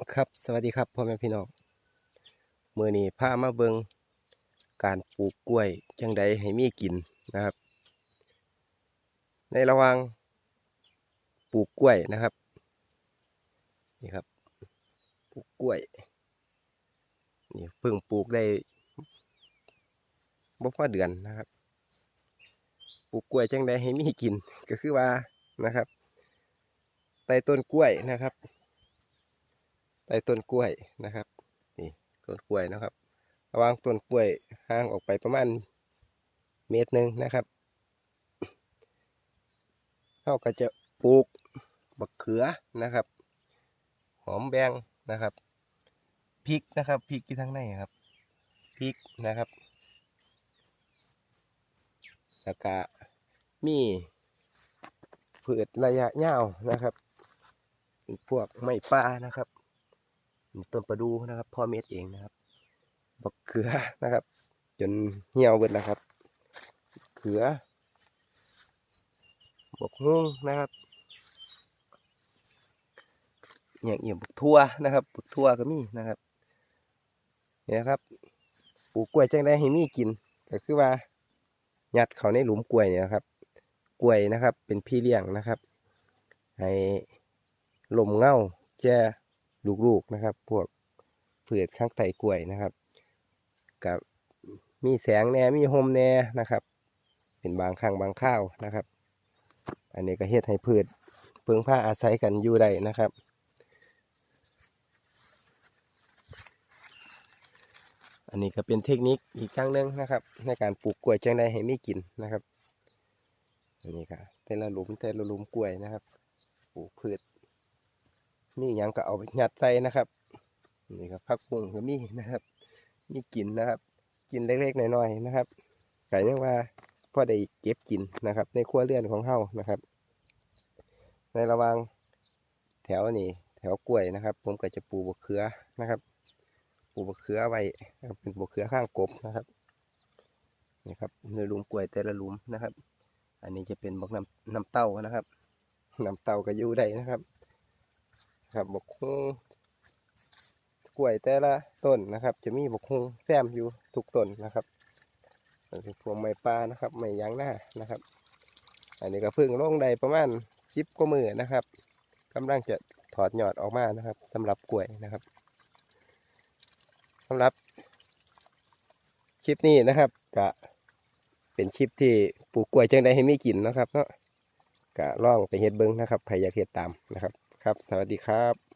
ครับสวัสดีครับพ่อแม่พี่น้องเมื่อนี้พามาเบิงการปลูกกล้วยจังใดให้มีกินนะครับ ในระหว่างปลูกกล้วยนะครับนี่ครับปลูกกล้วยนี่เพิ่งปลูกได้บ่พอเดือนนะครับปลูกกล้วยจังใดให้มีกินก็คือว่านะครับใต้ต้นกล้วยนะครับ ใต้ต้นกล้วยนะครับ นี่ต้นกล้วยนะครับระหว่างต้นกล้วยห่างออกไปประมาณเมตรหนึ่งนะครับเราก็จะปลูกบักเขือนะครับ หอมแบงนะครับพริกนะครับพริกที่ทั้งในครับพริกนะครับแล้วก็มีพืชระยะยาวนะครับ พวกไม้ป่านะครับ ต้นประดูนะครับพ่อเม็ดเองนะครับบักเขือนะครับ จนเหี่ยวเบิดแล้วครับ เขือบักฮุ้งนะครับอย่างเอี่ยมบักทั่วนะครับบักทั่วก็มีนะครับนี่นะครับปลูกกล้วยจังได้ให้มีกินก็คือว่ายัดเขาในหลุมกล้วยเนี่ยครับ กล้วยนะครับ เป็นพี่เลี้ยงนะครับ ให้ลมเง่าแจ้ ลูกๆนะครับ พวกพืชข้างไตกล้วยนะครับกับมีแสงแน่มีโฮมแน่นะครับ เป็นบางครั้งบางข้าวนะครับ อันนี้ก็เฮ็ดให้พืชเพิงผ้าอาศัยกันอยู่ได้นะครับอันนี้ก็เป็นเทคนิคอีกครั้งหนึ่งนะครับ ในการปลูกกล้วยจังได้ให้มีกินนะครับ อันนี้ก็แต่ละหลุมแต่ละหลุมกล้วยนะครับ ปลูกพืช มีหยังก็เอาไปยัดใส่นะครับนี่ครับผักบุ้งก็มีนะครับมีกินนะครับ กินเล็กๆน้อยๆนะครับก็ยังว่าพอได้เก็บกินนะครับ ในครัวเรือนของเฮานะครับ ในระหว่างแถวนี้แถวกล้วยนะครับ ผมก็จะปลูกบะเขือนะครับ ปลูกบะเขือไว้เป็นบะเขือข้างกบนะครับนี่ครับในหลุมกล้วยแต่ละหลุมนะครับ อันนี้จะเป็นบกน้ำน้ำเต้านะครับน้ำเต้าก็อยู่ได้นะครับ ครับบกฮุงกล้วยแต่ละต้นนะครับ จะมีบกฮุงแซมอยู่ทุกต้นนะครับเป็นพวงไม้ป่านะครับไม้ยางหน้านะครับ อันนี้ก็เพิ่งลงได้ประมาณสิบกว่ามือนะครับกำลังจะถอดยอดออกมานะครับสำหรับกล้วยนะครับสำหรับคลิปนี้นะครับก็เป็นคลิปที่ปลูกกล้วยจังได้ให้มีกินนะครับเนาะก็ลองไปเฮ็ดเบิ้งนะครับใครอยากเฮ็ดตามนะครับ ครับ สวัสดีครับ